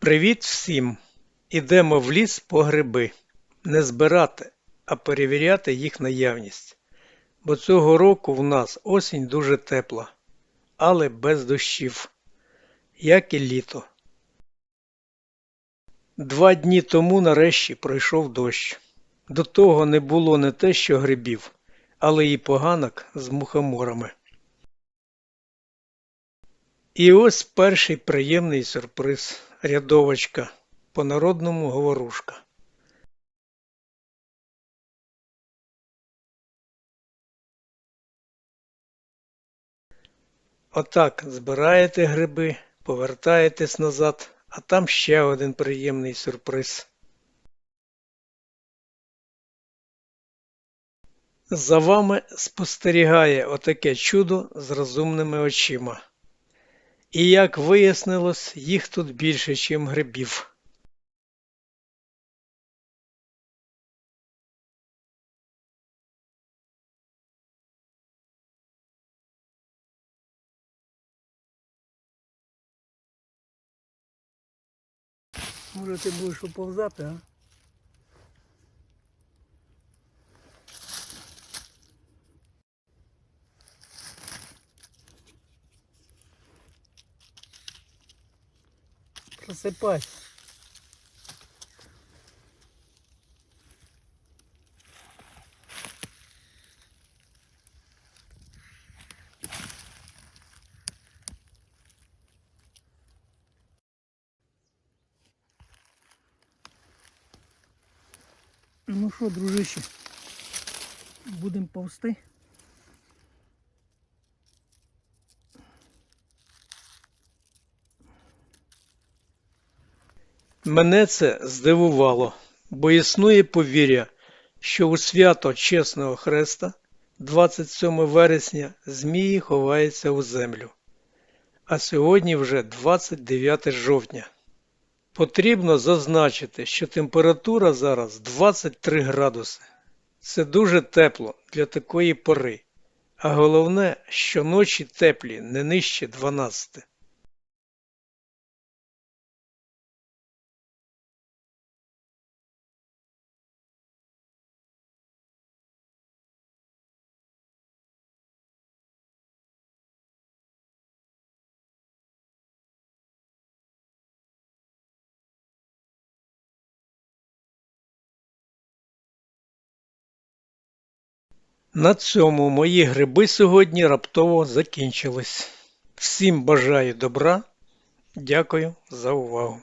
Привіт всім! Ідемо в ліс по гриби. Не збирати, а перевіряти їх наявність. Бо цього року в нас осінь дуже тепла, але без дощів, як і літо. Два дні тому нарешті пройшов дощ. До того не було не те що грибів, але і поганок з мухоморами. І ось перший приємний сюрприз – рядовочка, по-народному говорушка. Отак збираєте гриби, повертаєтесь назад, а там ще один приємний сюрприз. За вами спостерігає отаке чудо з розумними очима. І як вияснилось, їх тут більше, чим грибів. Може ти будеш уповзати, а? Просипайся. Ну що, дружище, будемо повсти? Мене це здивувало, бо існує повір'я, що у свято Чесного Хреста 27 вересня змії ховаються у землю. А сьогодні вже 29 жовтня. Потрібно зазначити, що температура зараз 23 градуси. Це дуже тепло для такої пори. А головне, що ночі теплі не нижче 12. На цьому мої гриби сьогодні раптово закінчились. Всім бажаю добра. Дякую за увагу.